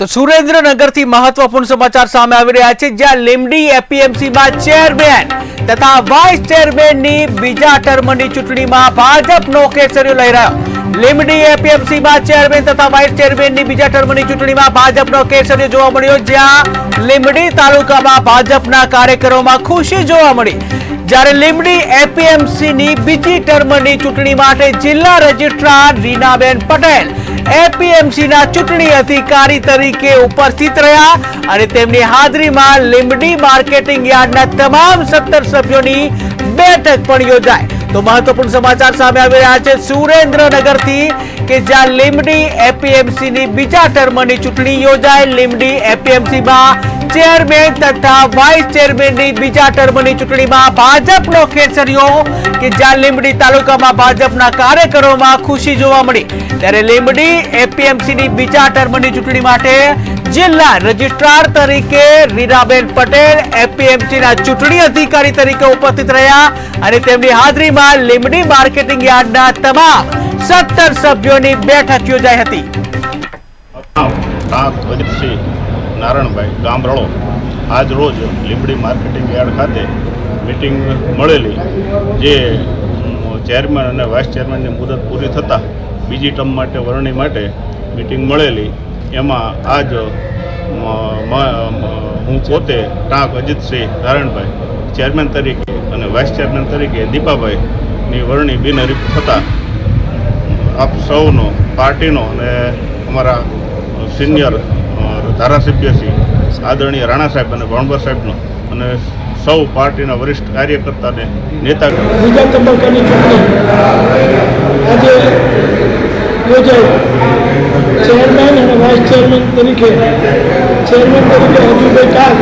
તો સુરેન્દ્રનગરથી મહત્વપૂર્ણ સમાચાર સામે આવી રહ્યા છે, જ્યાં લીમડી એપીએમસીમાં ચેરમેન તથા વાઇસ ચેરમેનની બીજા ટર્મની ચૂંટણીમાં ભાજપનો કેસરીઓ લઈ રહ્યો. લીમડી એપીએમસીમાં ચેરમેન તથા વાઇસ ચેરમેનની બીજા ટર્મની ચૂંટણીમાં ભાજપનો કેસરીઓ જોવા મળ્યો. જ્યાં લીમડી તાલુકામાં ભાજપના કાર્યકરોમાં ખુશી જોવા મળી. જ્યારે લીમડી એપીએમસીની બીજી ટર્મની ચૂંટણી માટે જિલ્લા રજિસ્ટ્રાર રીનાબેન પટેલ એપીએમસીના ચૂંટણી અધિકારી તરીકે ઉપસ્થિત રહ્યા અને તેમની હાજરીમાં લીમડી માર્કેટિંગ યાર્ડના તમામ સત્તર સભ્યોની બેઠક પણ યોજાઈ. તો મહત્વપૂર્ણ સમાચાર સામે આવી રહ્યા છે. સુરેન્દ્રનગરથી કે જ્યાં લીમડી એપીએમસીની બીજા ટર્મની ચૂંટણી યોજાય લીમડી એપીએમસીમાં ચેરમેન તથા વાઇસ ચેરમેનની બીજા ટર્મની ચૂંટણીમાં ભાજપનો ખેસર્યો કે જ્યાં લીમડી તાલુકામાં ભાજપના કાર્યકરોમાં ખુશી જોવા મળી. ત્યારે લીમડી એપીએમસીની બીજા ટર્મની ચૂંટણી માટે જિલ્લા રજિસ્ટ્રાર તરીકે રીરાબેન પટેલ, એપીએમસીના ચૂંટણી અધિકારી તરીકે ઉપસ્થિત રહ્યા અને તેમની હાજરીમાં લીંબડી માર્કેટિંગ યાર્ડના તમામ સત્તર સભ્યોની બેઠક યોજાઈ હતી. નારાયણભાઈ ગામ રળો આજ રોજ લીમડી માર્કેટિંગ યાર્ડ ખાતે મિટિંગ મળેલી, જે ચેરમેન અને વાઇસ ચેરમેનની મુદત પૂરી થતાં બીજી ટર્મ માટે વરણી માટે મિટિંગ મળેલી. એમાં આજ હું પોતે ટાંક અજીતસિંહ નારાયણભાઈ ચેરમેન તરીકે અને વાઇસ ચેરમેન તરીકે દીપાભાઈની વરણી બિનહરીફ થતાં આપ સૌનો, પાર્ટીનો અને અમારા સિનિયર ધારાસભ્ય શ્રી આદરણીય રાણા સાહેબ અને ભણબર સાહેબનો અને સૌ પાર્ટીના વરિષ્ઠ કાર્યકર્તાને નેતા બીજા તબક્કાની ચૂંટણી આજે યોજાઈ. વાઇસ ચેરમેન તરીકે ચેરમેન તરીકે હજુભાઈ કાક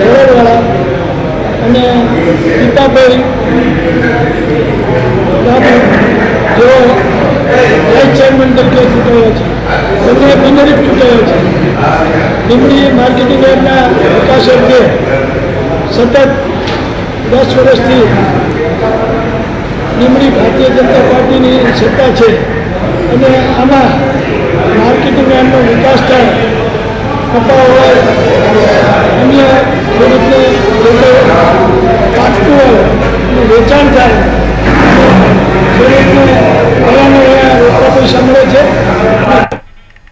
ધોળવાળા અને ગામુ જેઓ વાઇસ ચેરમેન તરીકે ચૂંટાયા છે. બંને બિનરીફ ચૂંટાયા છે. લીમડી માર્કેટિંગ યાર્ડના વિકાસ અર્થે સતત દસ વર્ષથી લીમડી ભારતીય જનતા પાર્ટીની સત્તા છે. અને આમાં માર્કેટિંગ એમનો વિકાસ થાય કપા હોય અન્ય ખેડૂતને